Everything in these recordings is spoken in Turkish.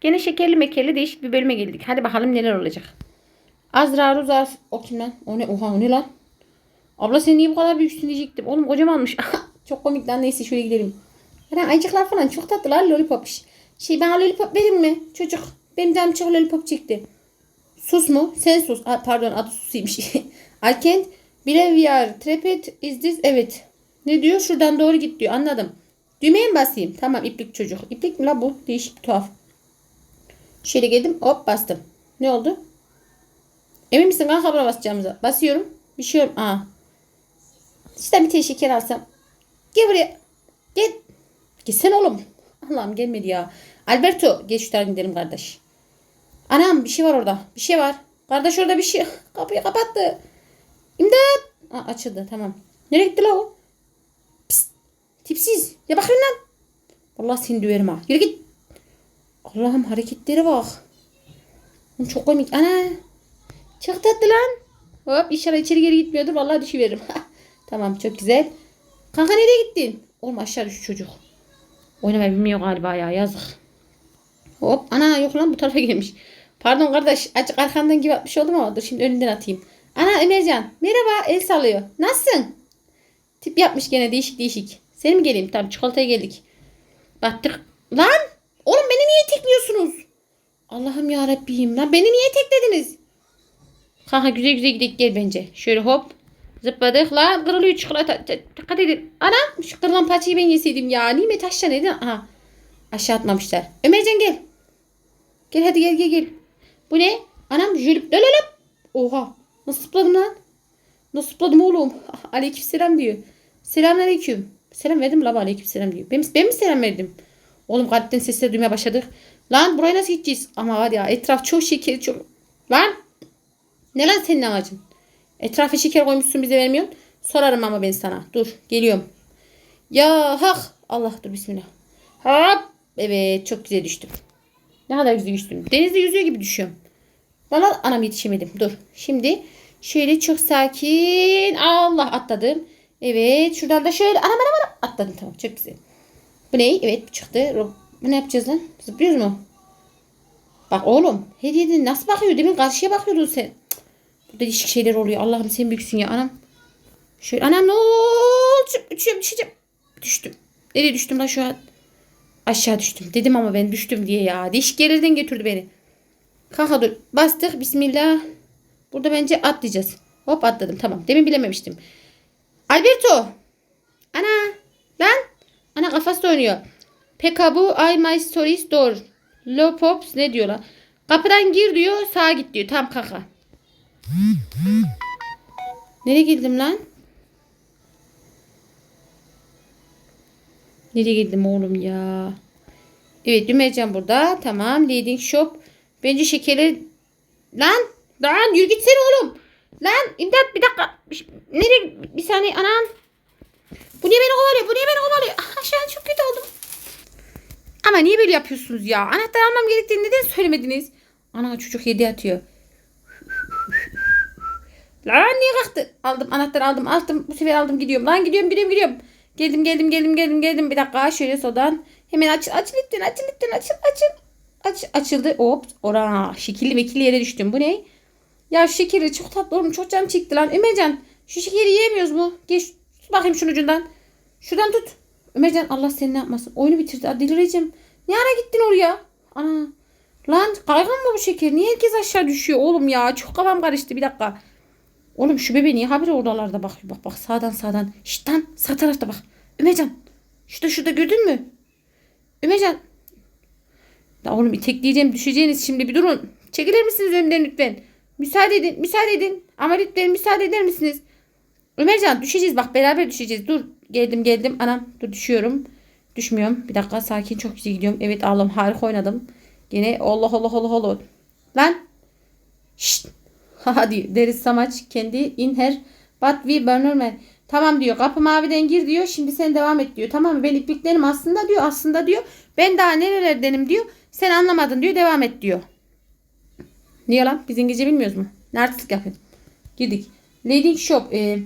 Gene şekerli mekerli değişik bir bölüme geldik. Hadi bakalım neler olacak. Azra Ruzas. O kim lan? O ne? Oha o ne lan? Abla sen niye bu kadar büyüksün diyecektim. Oğlum kocamanmış. çok komik lan neyse şöyle gidelim. Lan ayıcıklar falan çok tatlılar lollipop. Şey bana lollipop verin mi? Çocuk. Benim canım çok lollipop çekti. Sus mu? Sen sus. Aa, pardon adı susuymuş. I can't believe we are trapped. Is this? Evet. Ne diyor? Şuradan doğru git diyor. Anladım. Düğmeye mi basayım? Tamam iplik çocuk. İplik mi la bu? Değişik bir tuhaf. Şöyle geldim. Hop bastım. Ne oldu? Emin misin kanka buna basacağımıza? Basıyorum. Bir şey yok. Aa. İşte bir tane şeker alsam. Gel buraya. Gel. Gelsene oğlum. Allah'ım gelmedi ya. Alberto. Geç şu tarafa gidelim kardeş. Anam bir şey var orada. Bir şey var. Kardeş orada bir şey. Kapıyı kapattı. İmdat. Aa, açıldı tamam. Nereye gitti la o? Psst. Tipsiz. Ya bakın lan. Vallahi seni döverim ha. Yürü git. Allah'ım hareketlere bak. Çok komik. Ana. Çok tatlı lan. Hop inşallah içeri geri gitmiyordur. Vallahi düşüveririm. tamam çok güzel. Kanka nereye gittin? Oğlum aşağı düş çocuk. Oynamayı bilmiyor galiba ya yazık. Hop ana yok lan bu tarafa gelmiş. Pardon kardeş azıcık arkandan gibi atmış oldum ama dur şimdi önünden atayım. Ana Ömercan merhaba el sallıyor. Nasılsın? Tip yapmış gene değişik değişik. Sen mi geleyim? Tamam çikolataya geldik. Battık. Lan oğlum beni niye tekliyorsunuz? Allah'ım ya Rabbim lan beni niye teklediniz? Kanka güzel güzel gidelim gel bence. Şöyle hop. Zıpladık lan kırılıyor çikolata. Dikkat edin. Anam şu kırılan parçayı ben yeseydim ya. Nimet aşağı neden? Aha. Aşağı atmamışlar. Ömercan gel. Gel hadi gel gel gel. Bu ne? Anam jülüp lölölöp. Oha. Nasıl zıpladım lan? Nasıl zıpladım oğlum? Aleyküm selam diyor. Selam aleyküm. Selam verdim la aleyküm selam diyor. Ben, ben mi selam verdim? Oğlum kalpten sesler duymaya başladık. Lan buraya nasıl gideceğiz? Ama var ya etraf çok şeker çok. Lan. Ne lan senin amacın? Etrafa şeker koymuşsun bize vermiyorsun. Sorarım ama ben sana. Dur geliyorum. Ya hak. Allah dur bismillah. Hop. Evet çok güzel düştüm. Ne kadar güzel düştüm. Denizde yüzüyor gibi düşüyorum. Lan anam yetişemedim. Dur. Şimdi şöyle çok sakin. Allah atladım. Evet şuradan da şöyle anam anam anam atladım tamam çok güzel. Bu ne? Evet çıktı. Bu ne yapacağız lan? Zıplıyoruz mu? Bak oğlum hediyeden nasıl bakıyor? Demin karşıya bakıyordun sen. Burada değişik şeyler oluyor. Allah'ım sen büyüksün ya anam. Şöyle anam ne olacak? Uçuyorum düşeceğim. Düştüm. Nereye düştüm lan şu an? Aşağı düştüm. Dedim ama ben düştüm diye ya. Değişik yerlerden götürdü beni. Kanka dur. Bastık. Bismillah. Burada bence atlayacağız. Hop atladım. Tamam. Demin bilememiştim. Alberto. Ana. Lan. Ana kafası da oynuyor. Pekabu I my stories door. Low pops ne diyor lan? Kapıdan gir diyor. Sağa git diyor. Tam kaka. Nereye girdim lan? Nereye girdim oğlum ya? Evet Dümercan burada. Tamam. Leading shop. Bence şekeri... Lan! Lan yürü gitsene oğlum. Lan imdat bir dakika. Nereye? Bir saniye anam. Bu niye beni kovalıyor? Bu niye beni kovalıyor? Ah, aşağı çok kötü oldum. Ama niye böyle yapıyorsunuz ya? Anahtar almam gerektiğini neden söylemediniz? Ana çocuk yedi atıyor. Lan niye kalktı? Aldım anahtarı aldım aldım. Bu sefer aldım gidiyorum. Lan gidiyorum gidiyorum gidiyorum. Geldim geldim geldim geldim geldim. Bir dakika şöyle sodan. Hemen aç aç lütfen aç lütfen açıl açıl. Aç açıldı. Hop. Ora şekilli mekilli yere düştüm. Bu ne? Ya şu şekeri çok tatlı oğlum. Çok canım çekti lan. Ömercan şu şekeri yiyemiyoruz mu? Geç tut bakayım şunun ucundan. Şuradan tut. Ömercan Allah seni ne yapmasın. Oyunu bitirdi. Aa, delireceğim. Ne ara gittin oraya? Ana. Lan kaygan mı bu şeker? Niye herkes aşağı düşüyor oğlum ya? Çok kafam karıştı. Bir dakika. Oğlum şu bebe niye habire oralarda bakıyor? Bak bak sağdan sağdan. Şşt lan sağ tarafta bak. Ömercan. Şurada şurada gördün mü? Ömercan. La oğlum itekleyeceğim düşeceğiniz şimdi bir durun. Çekilir misiniz önümden lütfen? Müsaade edin müsaade edin. Ama lütfen müsaade eder misiniz? Ömercan düşeceğiz bak beraber düşeceğiz. Dur geldim geldim. Anam dur düşüyorum. Düşmüyorum. Bir dakika sakin çok güzel gidiyorum. Evet ağlam harika oynadım. Gene Allah Allah Allah Allah. Lan. Şşt. Hadi deriz samaç kendi in her but we burner Tamam diyor kapı maviden gir diyor. Şimdi sen devam et diyor. Tamam? Ben ipliklerim aslında diyor. Aslında diyor. Ben daha nerelerdenim diyor. Sen anlamadın diyor. Devam et diyor. Niye lan? Biz İngilizce bilmiyoruz mu? Ne artistlik yapıyorsun? Girdik. Leading shop. Ee,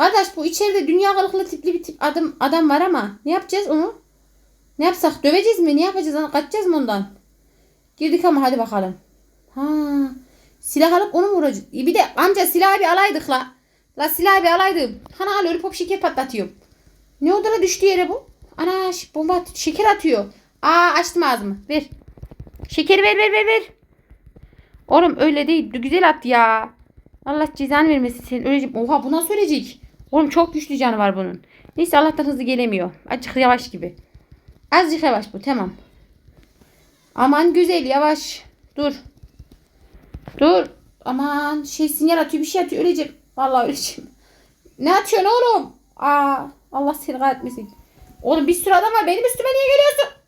kardeş bu içeride dünya kılıklı tipli bir tip adam, adam var ama ne yapacağız onu? Ne yapsak? Döveceğiz mi? Ne yapacağız? Kaçacağız mı ondan? Girdik ama hadi bakalım. Ha. Silah alıp onu mu vuracağız? E Bir de amca silahı bir alaydık la. La silahı bir alaydım. Hani lollipop şeker patlatıyorum. Ne oldu la düştü yere bu? Ana bomba at- şeker atıyor. Aa açtım ağzımı. Ver. Şekeri ver ver ver ver. Oğlum öyle değil. Güzel at ya. Allah cezanı vermesin senin. Öleceğim. Oha bu nasıl ölecek? Oğlum çok güçlü canı var bunun. Neyse Allah'tan hızlı gelemiyor. Azıcık yavaş gibi. Azıcık yavaş bu tamam. Aman güzel yavaş. Dur. Dur. Aman şey sinyal atıyor bir şey atıyor. Öleceğim. Vallahi öleceğim. Ne atıyorsun oğlum? Aa, Allah seni kahretmesin. Oğlum bir sürü adam var. Benim üstüme niye geliyorsun?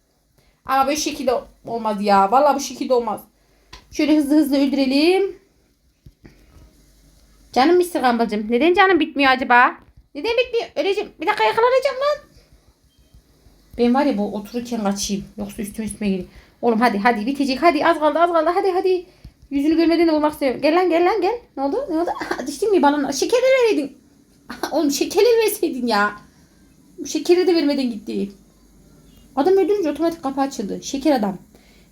Ama böyle şekilde olmaz ya. Vallahi bu şekilde olmaz. Şöyle hızlı hızlı öldürelim. Canım Mr. Gumball'cım. Neden canım bitmiyor acaba? Neden bitmiyor? Öleceğim. Bir dakika yakalanacağım lan. Ben var ya bu otururken kaçayım. Yoksa üstüme üstüme geliyor. Oğlum hadi hadi bitecek. Hadi az kaldı az kaldı. Hadi hadi. Yüzünü görmeden de olmak istiyorum. Gel lan gel lan gel. Ne oldu? Ne oldu? Düştün mü bana? Şekerleri vereydin. Oğlum şekerleri verseydin ya. Şekeri de vermeden gitti. Adam öldürünce otomatik kapı açıldı. Şeker adam.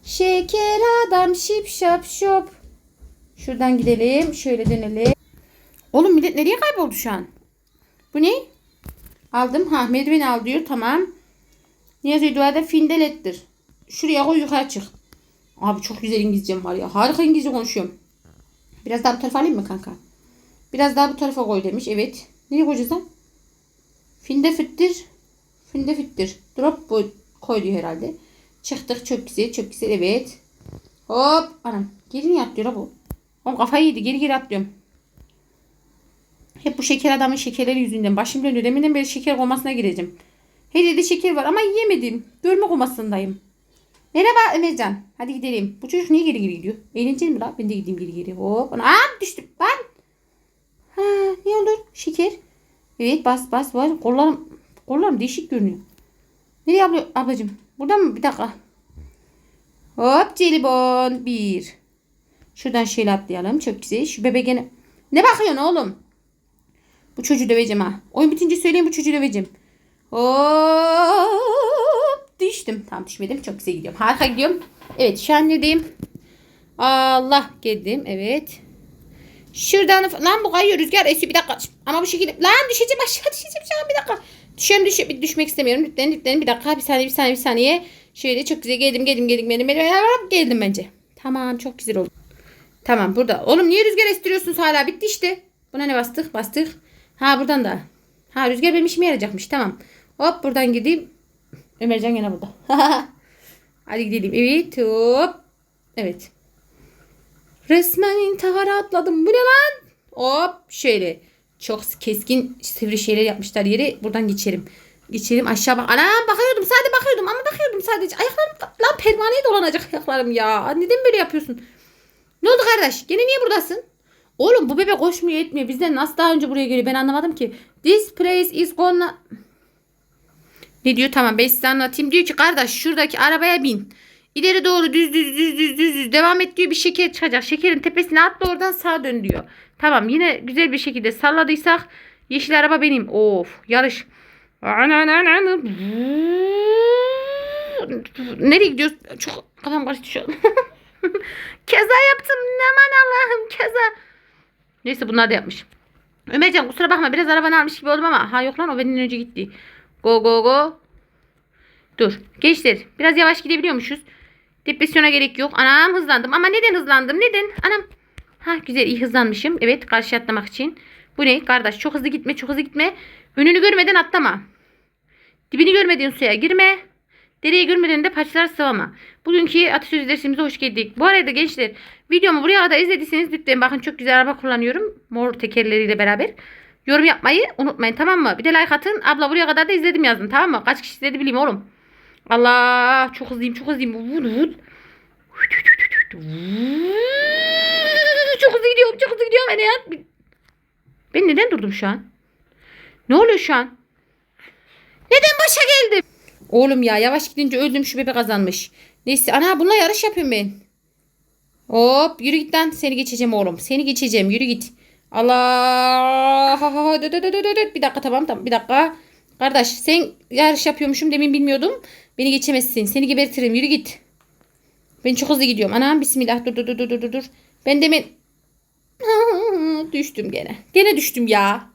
Şeker adam şip şap şop. Şuradan gidelim. Şöyle dönelim. Oğlum millet nereye kayboldu şu an? Bu ne? Aldım. Ha merdiven al diyor. Tamam. Ne yazıyor duada? Findelettir. Şuraya koy yukarı çık. Abi çok güzel İngilizcem var ya. Harika İngilizce konuşuyorum. Biraz daha bu tarafa alayım mı kanka? Biraz daha bu tarafa koy demiş. Evet. Nereye koyacağız lan? Finde fittir. Finde fittir. Drop bu koy diyor herhalde. Çıktık çok güzel çok güzel evet. Hop anam. Geri niye atlıyor bu? Oğlum kafayı yedi geri geri atlıyorum. Hep bu şeker adamın şekerleri yüzünden. Başım dönüyor. Deminden beri şeker komasına gireceğim. Her yerde şeker var ama yiyemedim. Görme komasındayım. Merhaba Ömercan. Hadi gidelim. Bu çocuk niye geri geri gidiyor? Eğlenceli mi la? Ben de gideyim geri geri. Hop. Ana, aa düştüm. Ben. Ha, ne olur? Şeker. Evet bas bas var. Kollarım, kollarım değişik görünüyor. Nereye abla, ablacığım? Buradan mı? Bir dakika. Hop jelibon. Bir. Şuradan şöyle atlayalım. Çok güzel. Şu bebek gene... Ne bakıyorsun oğlum? Bu çocuğu döveceğim ha. Oyun bitince söyleyeyim bu çocuğu döveceğim. Hop düştüm. Tam düşmedim. Çok güzel gidiyorum. Harika gidiyorum. Evet şu an neredeyim? Allah geldim. Evet. Şuradan lan bu kayıyor rüzgar esiyor bir dakika. Ama bu şekilde lan düşeceğim aşağı düşeceğim şu an bir dakika. Düşüyorum bir düşmek istemiyorum. Lütfen lütfen bir dakika bir saniye bir saniye bir saniye. Şöyle çok güzel geldim geldim geldim geldim, geldim, geldim bence. Tamam çok güzel oldu. Tamam burada. Oğlum niye rüzgar estiriyorsunuz hala? Bitti işte. Buna ne bastık? Bastık. Ha buradan da. Ha rüzgar benim işime yarayacakmış. Tamam. Hop buradan gideyim. Ömercan gene burada. Hadi gidelim. Evet hop. Evet. Resmen intihara atladım. Bu ne lan? Hop şöyle. Çok keskin sivri şeyler yapmışlar yeri. Buradan geçelim. Geçelim aşağı bak. Anam bakıyordum. Sadece bakıyordum ama bakıyordum sadece. Ayaklarım lan pervaneye dolanacak ayaklarım ya. Neden böyle yapıyorsun? Ne oldu kardeş? Gene niye buradasın? Oğlum bu bebek koşmuyor etmiyor. Bizden nasıl daha önce buraya geliyor? Ben anlamadım ki. This place is gonna... Ne diyor? Tamam ben size anlatayım. Diyor ki kardeş şuradaki arabaya bin. İleri doğru düz düz düz düz düz düz devam et diyor bir şeker çıkacak. Şekerin tepesine atla oradan sağa dön diyor. Tamam yine güzel bir şekilde salladıysak yeşil araba benim. Of yarış. Nereye gidiyoruz? Çok kafam karıştı şu an. keza yaptım. Aman Allah'ım keza. Neyse bunlar da yapmış. Ömercan kusura bakma biraz arabanı almış gibi oldum ama. Ha yok lan o benden önce gitti. Go go go. Dur. Gençler biraz yavaş gidebiliyormuşuz. Depresyona gerek yok. Anam hızlandım. Ama neden hızlandım? Neden? Anam. Ha güzel iyi hızlanmışım. Evet karşı atlamak için. Bu ne? Kardeş çok hızlı gitme çok hızlı gitme. Önünü görmeden atlama. Dibini görmediğin suya girme. Dereyi görmeden de paçalar sıvama. Bugünkü atasözü dersimize hoş geldik. Bu arada gençler videomu buraya kadar izlediyseniz lütfen bakın çok güzel araba kullanıyorum. Mor tekerleriyle beraber. Yorum yapmayı unutmayın tamam mı? Bir de like atın. Abla buraya kadar da izledim yazın tamam mı? Kaç kişi izledi bileyim oğlum. Allah çok hızlıyım çok hızlıyım. Vur vur. Çok hızlı gidiyorum çok hızlı gidiyorum. Ben, ya. ben neden durdum şu an? Ne oluyor şu an? Neden başa geldim? Oğlum ya yavaş gidince öldüm şu bebe kazanmış. Neyse ana bununla yarış yapıyorum ben. Hop yürü git lan seni geçeceğim oğlum. Seni geçeceğim yürü git. Allah. Bir dakika tamam tamam bir dakika. Kardeş sen yarış yapıyormuşum demin bilmiyordum. Beni geçemezsin. Seni gebertirim yürü git. Ben çok hızlı gidiyorum. Anam bismillah dur dur dur dur dur. Ben demin düştüm gene. Gene düştüm ya.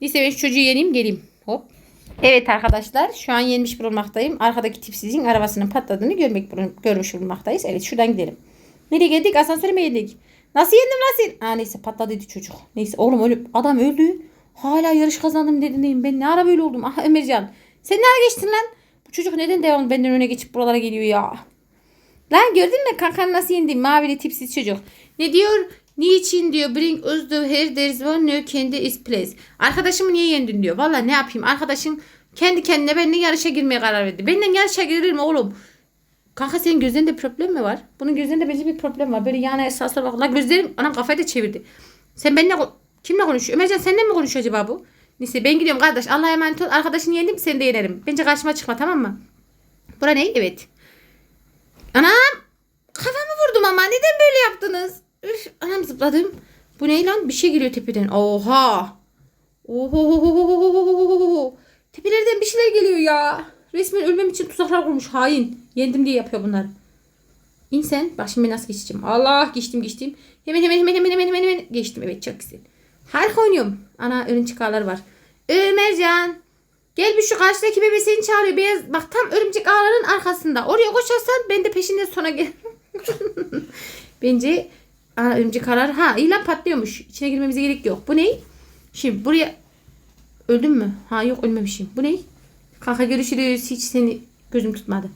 Neyse ben şu çocuğu yeneyim geleyim. Hop. Evet arkadaşlar şu an yenmiş bulunmaktayım. Arkadaki tipsizin arabasının patladığını görmek görmüş bulunmaktayız. Evet şuradan gidelim. Nereye geldik? Asansöre mi geldik? Nasıl yendim nasıl? Aa neyse patladıydı çocuk. Neyse oğlum ölüp adam öldü. Hala yarış kazandım dedi neyim. Ben ne ara böyle oldum? Ah Emircan. Sen ne ara geçtin lan? Bu çocuk neden devamlı benden öne geçip buralara geliyor ya? Lan gördün mü kankan nasıl yendim? Mavili tipsiz çocuk. Ne diyor? Niçin diyor bring us the here there is one new candy is place. Arkadaşımı niye yendin diyor. Valla ne yapayım arkadaşım kendi kendine benimle yarışa girmeye karar verdi. Benimle yarışa girir mi oğlum? Kanka senin gözlerinde problem mi var? Bunun gözlerinde bence bir problem var. Böyle yana esaslara bak. La gözlerim anam kafayı da çevirdi. Sen benimle kimle konuşuyor? Ömercan seninle mi konuşuyor acaba bu? Neyse ben gidiyorum kardeş. Allah'a emanet ol. Arkadaşını yendim seni de yenerim. Bence karşıma çıkma tamam mı? Bura ne? Evet. Anam! Kafamı vurdum ama neden böyle yaptınız? Üf, anam zıpladım. Bu ne lan? Bir şey geliyor tepeden. Oha! Oho! Tepelerden bir şeyler geliyor ya. Resmen ölmem için tuzaklar kurmuş hain. Yendim diye yapıyor bunlar. İn sen. Bak şimdi nasıl geçeceğim. Allah geçtim geçtim. Hemen hemen hemen hemen hemen hemen, hemen. geçtim. Evet çok güzel. Harika oynuyorum. Ana örümcek ağları var. Ömercan. Gel bir şu karşıdaki bebe seni çağırıyor. Beyaz, bak tam örümcek ağların arkasında. Oraya koşarsan ben de peşinden sonra gel. Bence aa, örümcek ağlar. Ha ilan patlıyormuş. İçine girmemize gerek yok. Bu ne? Şimdi buraya öldüm mü? Ha yok ölmemişim. Bu ne? Kanka görüşürüz. Hiç seni gözüm tutmadı.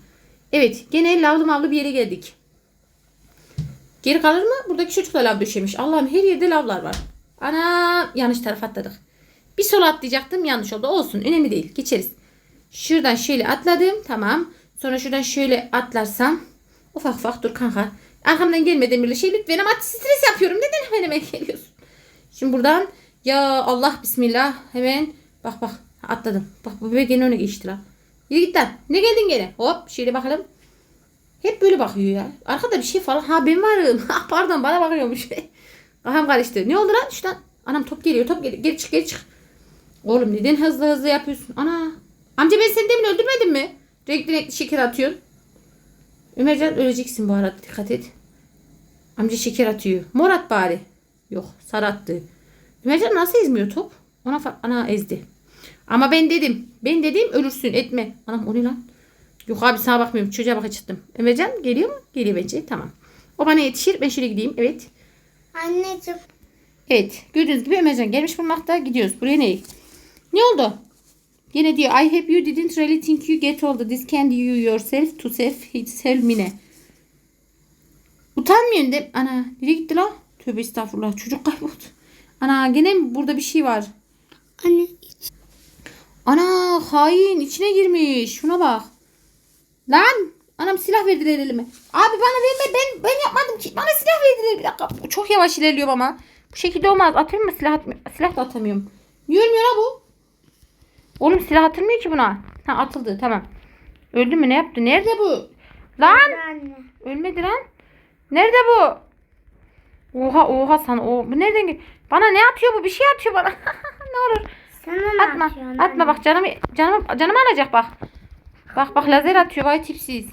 Evet gene lavlı mavlı bir yere geldik. Geri kalır mı? Buradaki çocuk da lav döşemiş. Allah'ım her yerde lavlar var. Ana yanlış tarafa atladık. Bir sola atlayacaktım yanlış oldu. Olsun önemli değil. Geçeriz. Şuradan şöyle atladım. Tamam. Sonra şuradan şöyle atlarsam. Ufak ufak dur kanka. Arkamdan gelme demirli şey lütfen ama stres yapıyorum. Neden hemen hemen geliyorsun? Şimdi buradan ya Allah bismillah hemen bak bak atladım. Bak bu bebek gene öne geçti lan. Yürü git lan. Ne geldin gene? Hop şöyle bakalım. Hep böyle bakıyor ya. Arkada bir şey falan. Ha ben varım. Ha, Pardon bana bakıyormuş. Kafam karıştı. Ne oldu lan? Şuradan. Anam top geliyor top geliyor. Geri çık geri çık. Oğlum neden hızlı hızlı yapıyorsun? Ana. Amca ben seni demin öldürmedim mi? Renkli renkli şeker atıyorsun. Ömercan öleceksin bu arada dikkat et. Amca şeker atıyor. Mor at bari. Yok sarı attı. Ömercan nasıl ezmiyor top? Ona ana ezdi. Ama ben dedim. Ben dedim ölürsün etme. Anam o ne lan? Yok abi sana bakmıyorum. Çocuğa baka çıktım. Ömercan geliyor mu? Geliyor bence. Tamam. O bana yetişir. Ben şöyle gideyim. Evet. Anneciğim. Evet. Gördüğünüz gibi Ömercan gelmiş bulmakta. Gidiyoruz. Buraya ne? Ne oldu? Yine diyor I hope you didn't really think you get all this candy you yourself to save itself mine. Utanmıyorsun de. Ana nereye gitti lan? Tövbe estağfurullah. Çocuk kayboldu. Ana gene burada bir şey var? Anne. Ana hain içine girmiş. Şuna bak. Lan. Anam silah verdiler elime. Abi bana verme ben ben yapmadım ki. Bana silah verdiler bir dakika. Çok yavaş ilerliyorum ama. Bu şekilde olmaz. Atayım mı silah atmıyor. Silah da atamıyorum. Niye ölmüyor la bu? Oğlum silah atılmıyor ki buna. Ha atıldı tamam. Öldü mü ne yaptı? Nerede bu? Lan. Ölmedi lan. Nerede bu? Oha oha sana. O, bu nereden gel? Bana ne atıyor bu? Bir şey atıyor bana. ne olur. Sana Atma. atıyorsun Atma bak canımı canımı canımı alacak bak. Bak bak lazer atıyor vay tipsiz.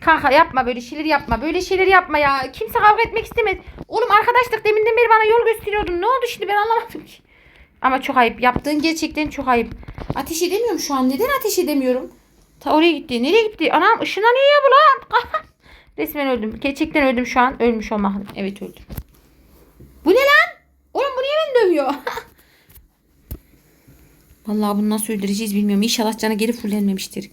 Kanka yapma böyle şeyler yapma. Böyle şeyler yapma ya. Kimse kavga etmek istemez. Oğlum arkadaşlık deminden beri bana yol gösteriyordun. Ne oldu şimdi ben anlamadım ki. Ama çok ayıp. Yaptığın gerçekten çok ayıp. Ateş edemiyorum şu an. Neden ateş edemiyorum? Ta oraya gitti. Nereye gitti? Anam ışınlanıyor bu lan. Resmen öldüm. Gerçekten öldüm şu an. Ölmüş olmalıyım. Evet öldüm. Bu ne lan? Oğlum bu niye beni dövüyor? Vallahi bunu nasıl öldüreceğiz bilmiyorum. İnşallah canı geri fullenmemiştir.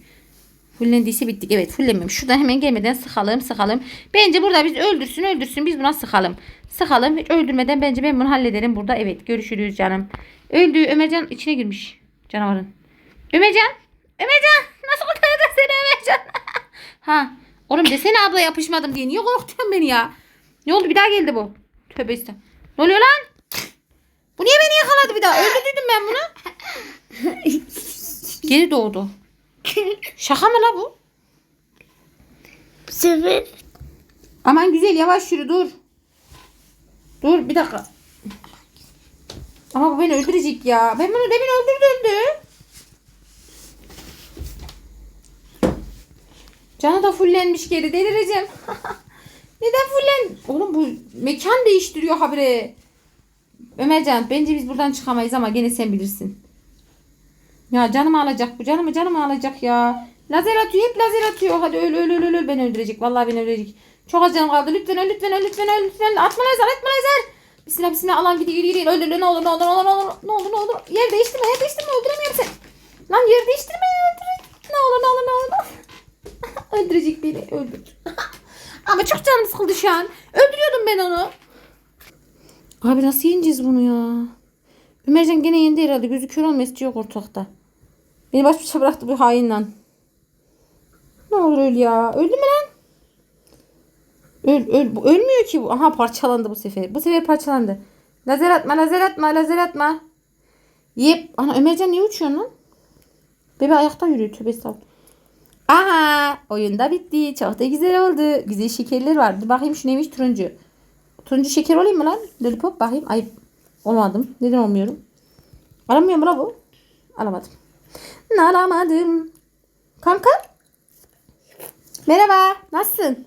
Fullendiyse bittik. Evet fullenmemiş. Şuradan hemen gelmeden sıkalım sıkalım. Bence burada biz öldürsün öldürsün biz buna sıkalım. Sıkalım. Hiç öldürmeden bence ben bunu hallederim burada. Evet görüşürüz canım. Öldü. Ömercan içine girmiş. Canavarın. Ömercan. Ömercan. Nasıl kurtaracağız seni Ömercan? ha. Oğlum desene abla yapışmadım diye. Niye korkutuyorsun beni ya? Ne oldu bir daha geldi bu. Tövbe estağfurullah. Ne oluyor lan? Bu niye beni yakaladı bir daha? Öldürdüm ben bunu. Geri doğdu. Şaka mı la bu? Bu sefer Aman güzel yavaş yürü dur. Dur bir dakika. Ama bu beni öldürecek ya. Ben bunu demin öldürdüm. Canı da fullenmiş geri delireceğim. mekan değiştiriyor habire. Ömercan bence biz buradan çıkamayız ama gene sen bilirsin. Ya canım alacak bu canımı canımı alacak ya. Lazer atıyor hep lazer atıyor. Hadi öl öl öl öl, öl. beni öldürecek. Vallahi beni öldürecek. Çok az canım kaldı. Lütfen öl lütfen öl lütfen öl lütfen. Atma lazer atma lazer. Bismillah bismillah alan gidiyor yürü yürü. Öl öl ne olur ne olur ne olur ne olur ne olur ne olur. Yer değiştirme yer değiştirme öldüremiyorum seni. Lan yer değiştirme öldürecek. Ne olur ne olur ne olur. Öldürecek beni öldür. Ama çok canım sıkıldı şu an. Öldürüyordum ben onu. Abi nasıl yeneceğiz bunu ya? Ömercan gene yendi herhalde. Gözü kör olması yok ortalıkta. Beni baş başa bıraktı bu hainle. Ne olur öl ya. Öldü mü lan? Öl, öl, ölmüyor ki bu. Aha parçalandı bu sefer. Bu sefer parçalandı. Lazer atma, lazer atma, lazer atma. Yep. Ana Ömercan niye uçuyorsun lan? Bebe ayakta yürüyor. Tövbe estağfurullah. Aha oyunda bitti. Çok da güzel oldu. Güzel şekerler var. Dur bakayım şu neymiş turuncu. Turuncu şeker olayım mı lan? Lollipop bakayım. Ay olmadım. Neden olmuyorum? Alamıyor mu la bu? Alamadım. Alamadım. Kanka. Merhaba. Nasılsın?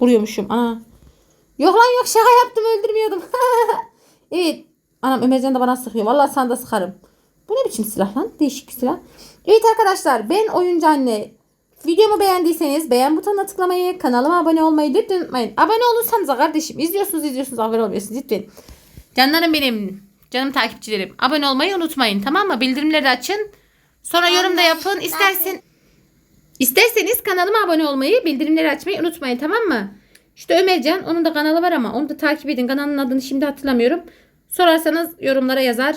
Vuruyormuşum. Ana. Yok lan yok şaka yaptım öldürmüyordum. evet. Anam Ömercan da bana sıkıyor. Vallahi sana da sıkarım. Bu ne biçim silah lan? Değişik bir silah. Evet arkadaşlar ben oyuncu anne. Videomu beğendiyseniz beğen butonuna tıklamayı, kanalıma abone olmayı lütfen unutmayın. Abone olursanız kardeşim izliyorsunuz izliyorsunuz abone olmuyorsunuz lütfen. Canlarım benim, canım takipçilerim. Abone olmayı unutmayın tamam mı? Bildirimleri açın. Sonra yorum da yapın. İstersen İsterseniz kanalıma abone olmayı, bildirimleri açmayı unutmayın tamam mı? İşte Ömercan onun da kanalı var ama onu da takip edin. Kanalın adını şimdi hatırlamıyorum. Sorarsanız yorumlara yazar.